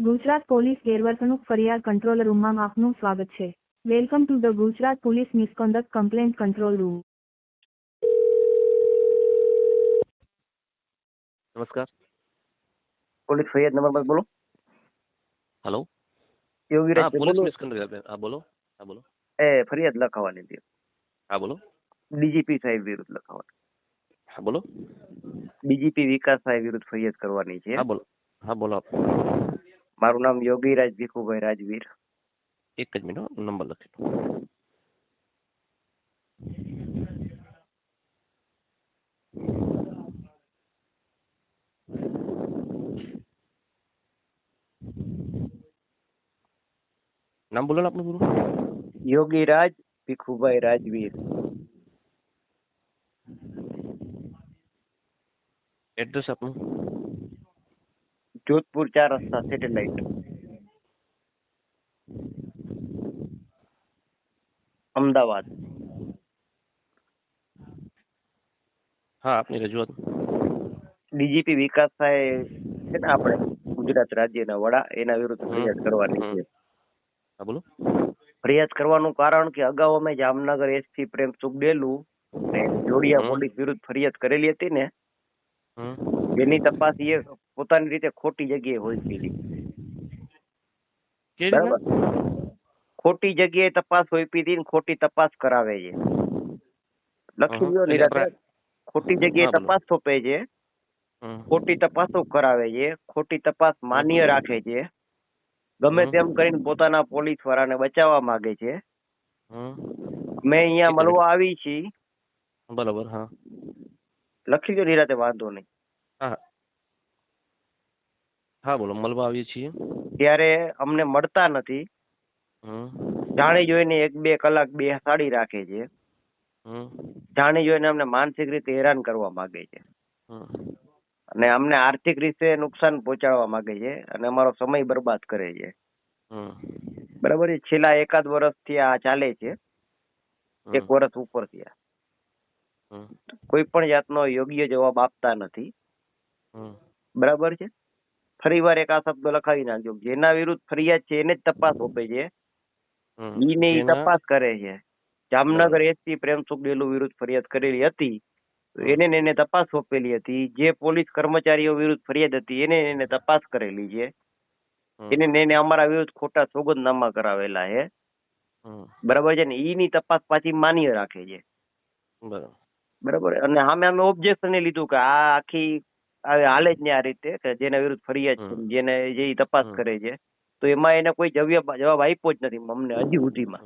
Gujarat police ગેરવર્તણૂક ફરિયાદ control રૂમમાં આપનું સ્વાગત છે. Welcome to the Gujarat police misconduct complaint control room. નમસ્કાર. પોલીસ ફરિયાદ નંબર પર બોલો. હેલો. યોગીરાજ બોલો. મિસકન્ડક્ટ હા બોલો. હા બોલો. એ ફરિયાદ લખાવવાની હતી. હા બોલો. ડીજીપી સાહેબ વિરુદ્ધ લખાવાની. હા બોલો. ડીજીપી વિકાસ સાહેબ વિરુદ્ધ ફરિયાદ કરવાની છે. હા બોલો. હા બોલો. આપ મારું નામ યોગીરાજ ભીખુભાઈ રાજવીર. એક જ મિનિટ નંબર લખી લો નામ બોલો ને આપનું પૂરું. યોગીરાજ ભીખુભાઈ રાજવીર. એડ્રેસ આપનું. જોધપુર ચાર રસ્તા સેટેલાઇટ. અમદાવાદ. હા આપની રજૂઆત. ડીજીપી વિકાસ સાહેબ છે ને આપણે ગુજરાત રાજ્યના વડા એના વિરુદ્ધ ફરિયાદ કરવાની છે. હા બોલો. ફરિયાદ કરવાનું કારણ કે અગાઉ અમે જામનગર એસપી પ્રેમ સુખડેલુ ને જોડિયા. પોલીસ વિરુદ્ધ ફરિયાદ કરેલી હતી ને એની તપાસ એ પોતાની રીતે ખોટી જગ્યાએ હોય બરાબર? ખોટી જગ્યાએ તપાસ હોઈપી પીધી ને ખોટી તપાસ કરાવે છે. લખી. નિરાતે. ખોટી જગ્યાએ તપાસ સોંપે છે. ખોટી તપાસો કરાવે છે. ખોટી તપાસ માન્ય રાખે છે. ગમે તેમ કરીને પોતાના પોલીસ વાળાને બચાવવા માંગે છે. મેં અહીંયા મળવા આવી છી બરાબર હા. લખી દો નિરાતે વાંધો નહીં. હા બોલો મળવા આવીએ છીએ. ત્યારે અમને મળતા નથી. જાણી જોઈને એક બે કલાક બે સાડી રાખે છે. જાણી જોઈને અમને માનસિક રીતે હેરાન કરવા માંગે છે. અને અમને આર્થિક રીતે નુકસાન પહોંચાડવા માંગે છે અને અમારો સમય બરબાદ કરે છે. બરાબર છે? છેલ્લા એકાદ વર્ષથી આ ચાલે છે. એક વર્ષ ઉપર થયા કોઈ પણ જાતનો યોગ્ય જવાબ આપતા નથી. બરાબર છે? ફરી વાર એક આ શબ્દ લખાવી નાખજો. જેના વિરુદ્ધ ફરિયાદ છે એને જ તપાસ સોંપે છે. ઈ ને ઈ તપાસ કરે છે. જામનગર એસપી પ્રેમસુખ ડેલુ વિરુદ્ધ ફરિયાદ કરેલી હતી. એને ને એને તપાસ સોંપેલી હતી. જે પોલીસ કર્મચારીઓ વિરુદ્ધ ફરિયાદ હતી એને એને તપાસ કરેલી છે. એને ને એને અમારા વિરુદ્ધ ખોટા સોગંદનામા કરાવેલા છે. બરાબર છે ને? ઈ ની તપાસ પાછી માન્ય રાખે છે. બરાબર. બરાબર? અને સામે અમે ઓબ્જેક્શન લીધું કે આ આખી હાલે જ ને આ રીતે કે જેના વિરુદ્ધ ફરિયાદ છે જેને જે ઈ તપાસ કરે છે તો એમાં એને કોઈ જવાબ જવાબ આપ્યો જ નથી અમને હજી સુધીમાં.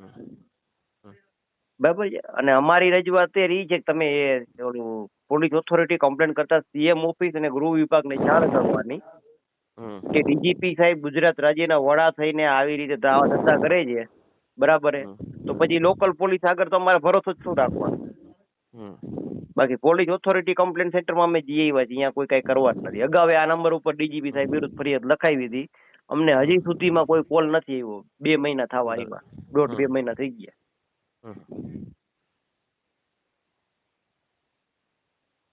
બરાબર છે? અને અમારી રજૂઆત એ રહી છે કે તમે એ ઓલું પોલીસ ઓથોરિટી કમ્પ્લેન કરતા સીએમ ઓફિસ અને ગૃહ વિભાગને જાણ કરવાની કે ડીજીપી સાહેબ ગુજરાત રાજ્યના વડા થઈને આવી રીતે દાવા ધંધા કરે છે. બરાબર છે? તો પછી લોકલ પોલીસ આગળ તો અમારે ભરોસો જ શું રાખવાનો. બાકી પોલીસ ઓથોરિટી કમ્પ્લેન સેન્ટરમાં અમે જઈ આવ્યા છીએ અહીંયા કોઈ કઈ કરવા જ નથી. અગાઉ આ નંબર ઉપર ડીજીપી સાહેબ વિરુદ્ધ ફરિયાદ લખાવી હતી. અમને હજી સુધીમાં કોઈ કોલ નથી આવ્યો. બે મહિના થવા આવ્યા. દોઢ બે મહિના થઈ ગયા.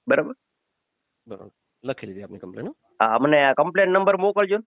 બરાબર? બરાબર. લખી લીધી આપની કમ્પ્લેન હા. અમને આ કમ્પ્લેન નંબર મોકલજો ને.